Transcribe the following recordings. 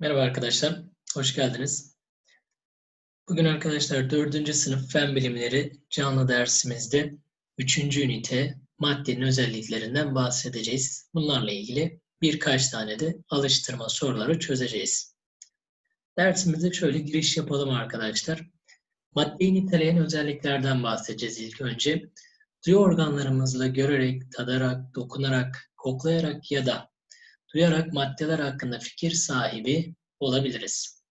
Merhaba arkadaşlar, hoş geldiniz. Bugün arkadaşlar 4. sınıf fen bilimleri canlı dersimizde 3. ünite maddenin özelliklerinden bahsedeceğiz. Bunlarla ilgili birkaç tane de alıştırma soruları çözeceğiz. Dersimize şöyle giriş yapalım arkadaşlar. Maddeyi niteleyen özelliklerden bahsedeceğiz ilk önce. Duyu organlarımızla görerek, tadarak, dokunarak, koklayarak ya da duyarak maddeler hakkında fikir sahibi olabiliriz.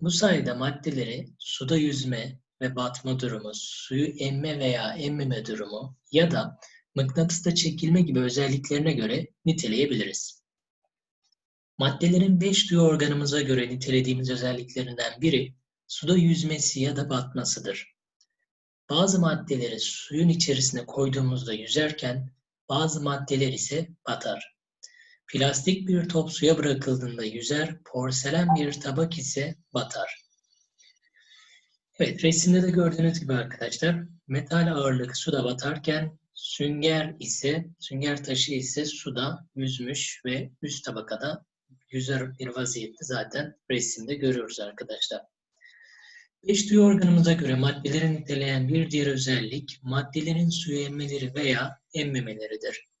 Bu sayede maddeleri suda yüzme ve batma durumu, suyu emme veya emmeme durumu ya da mıknatısta çekilme gibi özelliklerine göre niteleyebiliriz. Maddelerin beş duyu organımıza göre nitelediğimiz özelliklerinden biri suda yüzmesi ya da batmasıdır. Bazı maddeleri suyun içerisine koyduğumuzda yüzerken bazı maddeler ise batar. Plastik bir top suya bırakıldığında yüzer, porselen bir tabak ise batar. Evet, resimde de gördüğünüz gibi arkadaşlar, metal ağırlık suda batarken sünger ise, sünger taşı ise suda yüzmüş ve üst tabakada yüzer bir vaziyette zaten resimde görüyoruz arkadaşlar. Beş duyu organımıza göre maddeleri niteleyen bir diğer özellik, maddelerin suyu emmeleri veya emmemeleridir.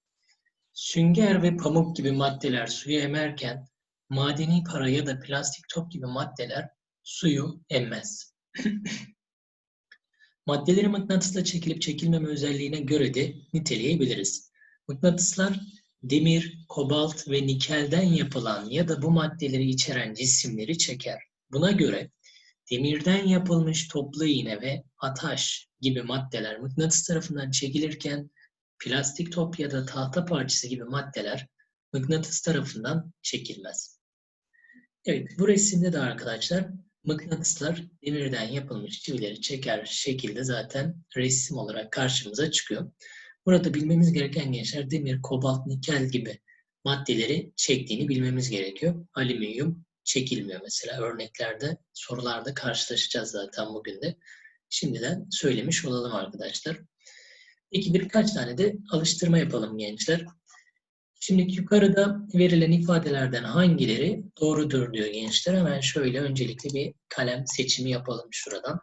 Sünger ve pamuk gibi maddeler suyu emerken madeni para ya da plastik top gibi maddeler suyu emmez. Maddeleri mıknatısla çekilip çekilmeme özelliğine göre de niteleyebiliriz. Mıknatıslar demir, kobalt ve nikelden yapılan ya da bu maddeleri içeren cisimleri çeker. Buna göre demirden yapılmış toplu iğne ve ataş gibi maddeler mıknatıs tarafından çekilirken plastik top ya da tahta parçası gibi maddeler mıknatıs tarafından çekilmez. Evet, bu resimde de arkadaşlar mıknatıslar demirden yapılmış çivileri çeker şekilde zaten resim olarak karşımıza çıkıyor. Burada bilmemiz gereken gençler demir, kobalt, nikel gibi maddeleri çektiğini bilmemiz gerekiyor. Alüminyum çekilmiyor mesela örneklerde, sorularda karşılaşacağız zaten bugün de. Şimdiden söylemiş olalım arkadaşlar. Peki birkaç tane de alıştırma yapalım gençler. Şimdi yukarıda verilen ifadelerden hangileri doğrudur diyor gençler. Hemen şöyle öncelikle bir kalem seçimi yapalım şuradan.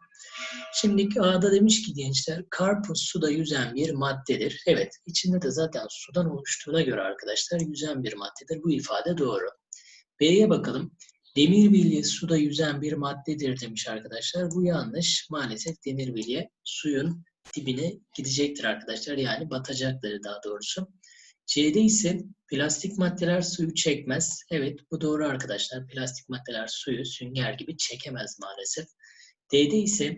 Şimdi A'da demiş ki gençler karpuz suda yüzen bir maddedir. Evet içinde de zaten sudan oluştuğuna göre arkadaşlar yüzen bir maddedir. Bu ifade doğru. B'ye bakalım. Demir bilye suda yüzen bir maddedir demiş arkadaşlar. Bu yanlış. Maalesef demir bilye suyun dibine gidecektir arkadaşlar. Yani batacaktır daha doğrusu. C'de ise plastik maddeler suyu çekmez. Evet bu doğru arkadaşlar. Plastik maddeler suyu sünger gibi çekemez maalesef. D'de ise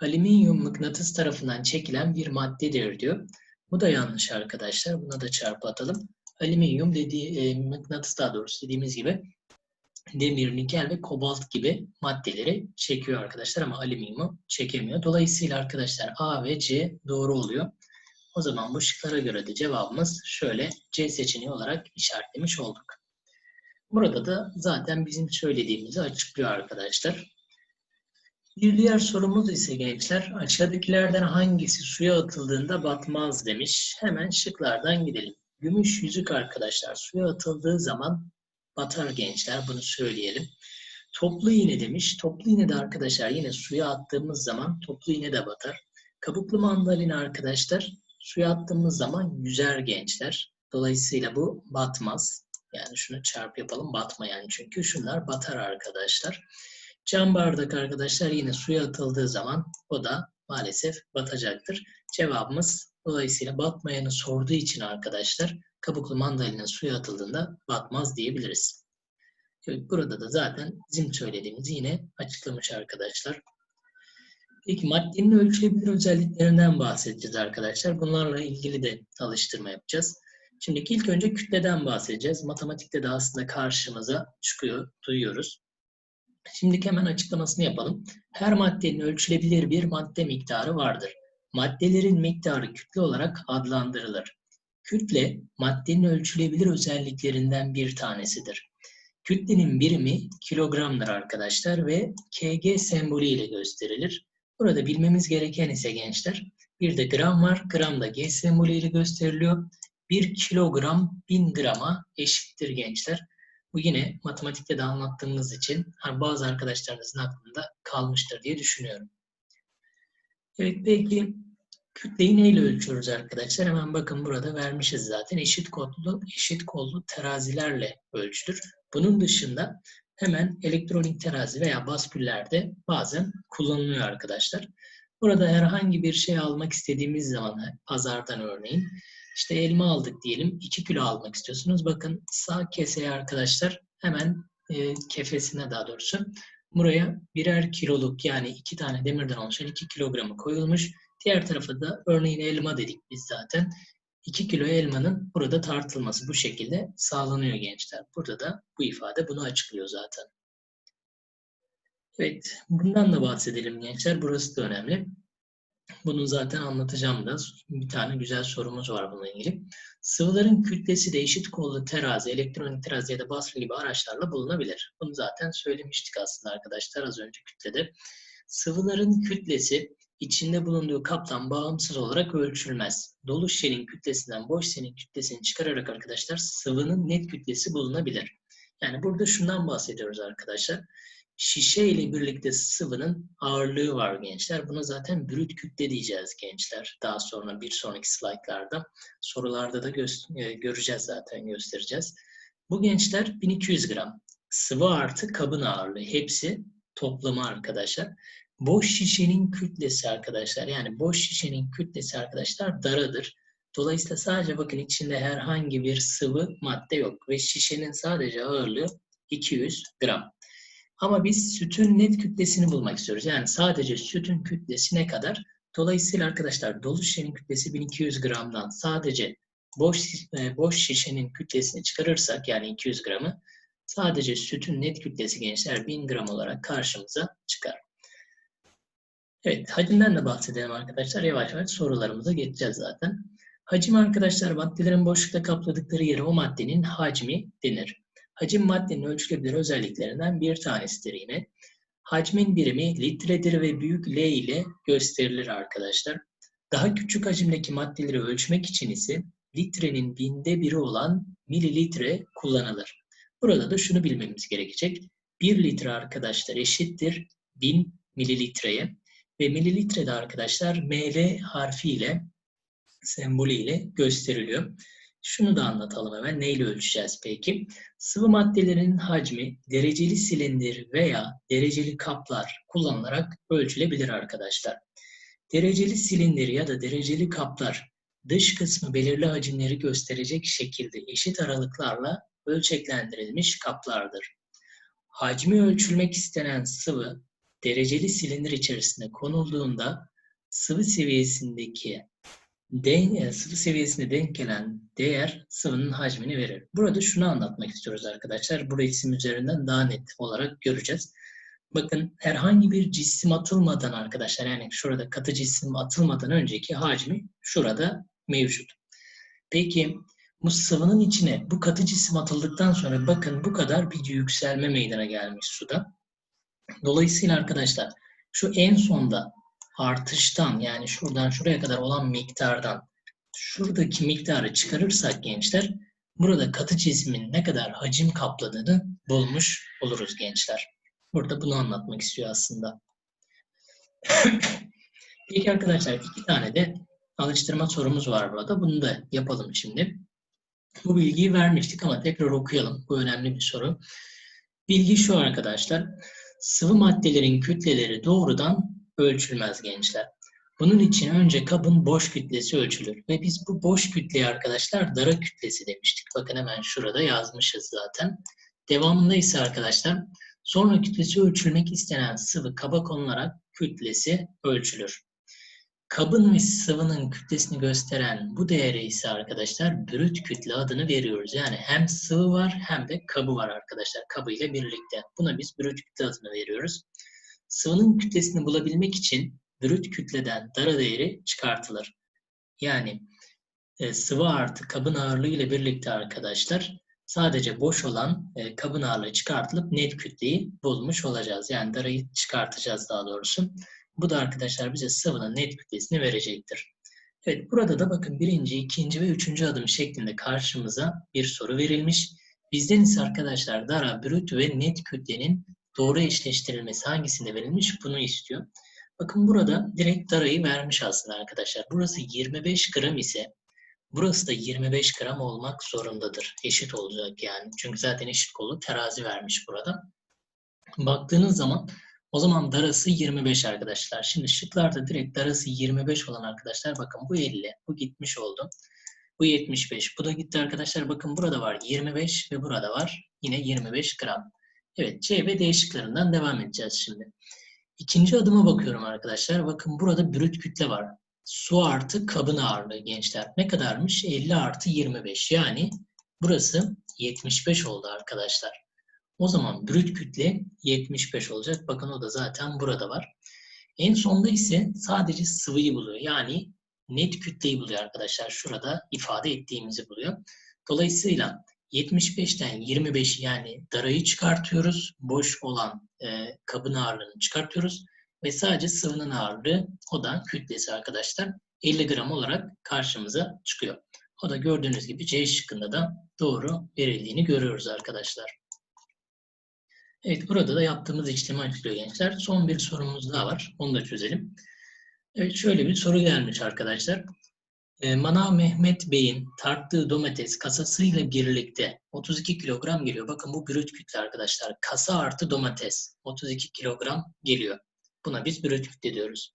alüminyum mıknatıs tarafından çekilen bir maddedir diyor. Bu da yanlış arkadaşlar. Buna da çarpı atalım. Alüminyum dediği e, mıknatıs daha doğrusu dediğimiz gibi demir, nikel ve kobalt gibi maddeleri çekiyor arkadaşlar ama alüminyumu çekemiyor. Dolayısıyla arkadaşlar A ve C doğru oluyor. O zaman bu şıklara göre de cevabımız şöyle C seçeneği olarak işaretlemiş olduk. Burada da zaten bizim söylediğimizi açıklıyor arkadaşlar. Bir diğer sorumuz ise gençler aşağıdakilerden hangisi suya atıldığında batmaz demiş. Hemen şıklardan gidelim. Gümüş yüzük arkadaşlar suya atıldığı zaman batar gençler bunu söyleyelim. Toplu iğne demiş. Toplu iğne de arkadaşlar yine suya attığımız zaman toplu iğne de batar. Kabuklu mandalina arkadaşlar suya attığımız zaman yüzer gençler. Dolayısıyla bu batmaz. Yani şunu çarp yapalım batma yani çünkü şunlar batar arkadaşlar. Cam bardak arkadaşlar yine suya atıldığı zaman o da maalesef batacaktır. Cevabımız dolayısıyla batmayanı sorduğu için arkadaşlar kabuklu mandalina suya atıldığında batmaz diyebiliriz. Evet, burada da zaten bizim söylediğimizi yine açıklamış arkadaşlar. Peki maddenin ölçülebilir özelliklerinden bahsedeceğiz arkadaşlar. Bunlarla ilgili de alıştırma yapacağız. Şimdi ilk önce kütleden bahsedeceğiz. Matematikte de aslında karşımıza çıkıyor, duyuyoruz. Şimdi hemen açıklamasını yapalım. Her maddenin ölçülebilir bir madde miktarı vardır. Maddelerin miktarı kütle olarak adlandırılır. Kütle, maddenin ölçülebilir özelliklerinden bir tanesidir. Kütlenin birimi kilogramdır arkadaşlar ve kg sembolü ile gösterilir. Burada bilmemiz gereken ise gençler, bir de gram var. Gram da G sembolü ile gösteriliyor. 1 kilogram 1000 grama eşittir gençler. Bu yine matematikte de anlattığımız için hani bazı arkadaşlarınızın aklında kalmıştır diye düşünüyorum. Evet peki kütleyi neyle ölçüyoruz arkadaşlar? Hemen bakın burada vermişiz zaten. Eşit kollu, eşit kollu terazilerle ölçülür. Bunun dışında hemen elektronik terazi veya basküllerde bazen kullanılıyor arkadaşlar. Burada herhangi bir şey almak istediğimiz zaman pazardan örneğin işte elma aldık diyelim 2 kilo almak istiyorsunuz. Bakın sağ keseye arkadaşlar hemen e, kefesine daha doğrusu buraya birer kiloluk yani iki tane demirden oluşan 2 kilogramı koyulmuş. Diğer tarafa da örneğin elma dedik biz zaten. 2 kilo elmanın burada tartılması bu şekilde sağlanıyor gençler. Burada da bu ifade bunu açıklıyor zaten. Evet, bundan da bahsedelim gençler. Burası da önemli. Bunu zaten anlatacağım da bir tane güzel sorumuz var bununla ilgili. Sıvıların kütlesi de eşit kollu terazi, elektronik terazi ya da baskı gibi araçlarla bulunabilir. Bunu zaten söylemiştik aslında arkadaşlar az önce kütlede. Sıvıların kütlesi içinde bulunduğu kaptan bağımsız olarak ölçülmez. Dolu şişenin kütlesinden boş şişenin kütlesini çıkararak arkadaşlar sıvının net kütlesi bulunabilir. Yani burada şundan bahsediyoruz arkadaşlar. Şişe ile birlikte sıvının ağırlığı var gençler. Buna zaten brüt kütle diyeceğiz gençler. Daha sonra bir sonraki slaytlarda sorularda da e, göreceğiz zaten göstereceğiz. Bu gençler 1200 gram. Sıvı artı kabın ağırlığı hepsi toplamı arkadaşlar. Boş şişenin kütlesi arkadaşlar yani boş şişenin kütlesi arkadaşlar daradır. Dolayısıyla sadece bakın içinde herhangi bir sıvı madde yok ve şişenin sadece ağırlığı 200 gram. Ama biz sütün net kütlesini bulmak istiyoruz. Yani sadece sütün kütlesi ne kadar? Dolayısıyla arkadaşlar dolu şişenin kütlesi 1200 gramdan sadece boş e, boş şişenin kütlesini çıkarırsak yani 200 gramı sadece sütün net kütlesi gençler 1000 gram olarak karşımıza çıkar. Evet, hacimden de bahsedelim arkadaşlar. Yavaş yavaş sorularımıza geçeceğiz zaten. Hacim arkadaşlar maddelerin boşlukta kapladıkları yere o maddenin hacmi denir. Hacim maddenin ölçülebilir özelliklerinden bir tanesidir yine. Hacmin birimi litredir ve büyük L ile gösterilir arkadaşlar. Daha küçük hacimdeki maddeleri ölçmek için ise litrenin binde biri olan mililitre kullanılır. Burada da şunu bilmemiz gerekecek. 1 litre arkadaşlar eşittir 1000 mililitreye ve mililitrede arkadaşlar ml harfiyle sembolüyle gösteriliyor. Şunu da anlatalım hemen. Neyle ölçeceğiz peki? Sıvı maddelerin hacmi dereceli silindir veya dereceli kaplar kullanılarak ölçülebilir arkadaşlar. Dereceli silindir ya da dereceli kaplar dış kısmı belirli hacimleri gösterecek şekilde eşit aralıklarla ölçeklendirilmiş kaplardır. Hacmi ölçülmek istenen sıvı dereceli silindir içerisine konulduğunda sıvı seviyesindeki e, sıvı seviyesine denk gelen değer sıvının hacmini verir. Burada şunu anlatmak istiyoruz arkadaşlar. Bu resim üzerinden daha net olarak göreceğiz. Bakın herhangi bir cisim atılmadan arkadaşlar yani şurada katı cisim atılmadan önceki hacmi şurada mevcut. Peki bu sıvının içine bu katı cisim atıldıktan sonra bakın bu kadar bir yükselme meydana gelmiş suda. Dolayısıyla arkadaşlar şu en sonda artıştan yani şuradan şuraya kadar olan miktardan şuradaki miktarı çıkarırsak gençler burada katı cismin ne kadar hacim kapladığını bulmuş oluruz gençler. Burada bunu anlatmak istiyor aslında. Peki arkadaşlar iki tane de alıştırma sorumuz var burada. Bunu da yapalım şimdi. Bu bilgiyi vermiştik ama tekrar okuyalım. Bu önemli bir soru. Bilgi şu arkadaşlar. Sıvı maddelerin kütleleri doğrudan ölçülmez gençler. Bunun için önce kabın boş kütlesi ölçülür. Ve biz bu boş kütleye arkadaşlar dara kütlesi demiştik. Bakın hemen şurada yazmışız zaten. Devamında ise arkadaşlar sonra kütlesi ölçülmek istenen sıvı kaba konularak kütlesi ölçülür. Kabın ve sıvının kütlesini gösteren bu değere ise arkadaşlar brüt kütle adını veriyoruz. Yani hem sıvı var hem de kabı var arkadaşlar. Kabı ile birlikte. Buna biz brüt kütle adını veriyoruz. Sıvının kütlesini bulabilmek için brüt kütleden dara değeri çıkartılır. Yani e, sıvı artı kabın ağırlığı ile birlikte arkadaşlar sadece boş olan e, kabın ağırlığı çıkartılıp net kütleyi bulmuş olacağız. Yani darayı çıkartacağız daha doğrusu. Bu da arkadaşlar bize sıvının net kütlesini verecektir. Evet burada da bakın birinci, ikinci ve üçüncü adım şeklinde karşımıza bir soru verilmiş. Bizden ise arkadaşlar dara, brüt ve net kütlenin doğru eşleştirilmesi hangisinde verilmiş bunu istiyor. Bakın burada direkt darayı vermiş aslında arkadaşlar. Burası 25 gram ise burası da 25 gram olmak zorundadır. Eşit olacak yani. Çünkü zaten eşit kolu terazi vermiş burada. Baktığınız zaman o zaman darası 25 arkadaşlar. Şimdi şıklarda direkt darası 25 olan arkadaşlar bakın bu 50. Bu gitmiş oldu. Bu 75. Bu da gitti arkadaşlar. Bakın burada var 25 ve burada var yine 25 gram. Evet C ve D devam edeceğiz şimdi. İkinci adıma bakıyorum arkadaşlar. Bakın burada brüt kütle var. Su artı kabın ağırlığı gençler. Ne kadarmış? 50 artı 25. Yani burası 75 oldu arkadaşlar. O zaman brüt kütle 75 olacak. Bakın o da zaten burada var. En sonda ise sadece sıvıyı buluyor. Yani net kütleyi buluyor arkadaşlar. Şurada ifade ettiğimizi buluyor. Dolayısıyla 75'ten 25 yani darayı çıkartıyoruz. Boş olan e, kabın ağırlığını çıkartıyoruz. Ve sadece sıvının ağırlığı o da kütlesi arkadaşlar 50 gram olarak karşımıza çıkıyor. O da gördüğünüz gibi C şıkkında da doğru verildiğini görüyoruz arkadaşlar. Evet burada da yaptığımız işlemi açıklıyor gençler. Son bir sorumuz daha var. Onu da çözelim. Evet şöyle bir soru gelmiş arkadaşlar. E, Manav Mehmet Bey'in tarttığı domates kasasıyla birlikte 32 kilogram geliyor. Bakın bu brüt kütle arkadaşlar. Kasa artı domates 32 kilogram geliyor. Buna biz brüt kütle diyoruz.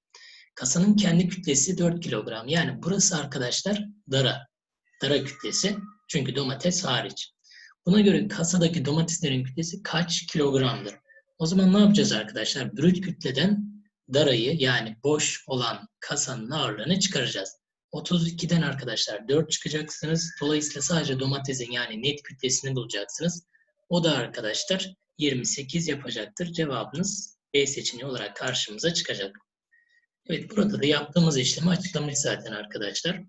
Kasanın kendi kütlesi 4 kilogram. Yani burası arkadaşlar dara. Dara kütlesi. Çünkü domates hariç. Buna göre kasadaki domateslerin kütlesi kaç kilogramdır? O zaman ne yapacağız arkadaşlar? Brüt kütleden darayı yani boş olan kasanın ağırlığını çıkaracağız. 32'den arkadaşlar 4 çıkacaksınız. Dolayısıyla sadece domatesin yani net kütlesini bulacaksınız. O da arkadaşlar 28 yapacaktır. Cevabınız B seçeneği olarak karşımıza çıkacak. Evet burada da yaptığımız işlemi açıklamış zaten arkadaşlar.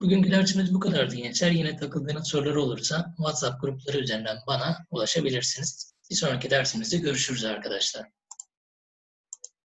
Bugünkü dersimiz bu kadardı gençler. Yine takıldığınız sorular olursa WhatsApp grupları üzerinden bana ulaşabilirsiniz. Bir sonraki dersimizde görüşürüz arkadaşlar.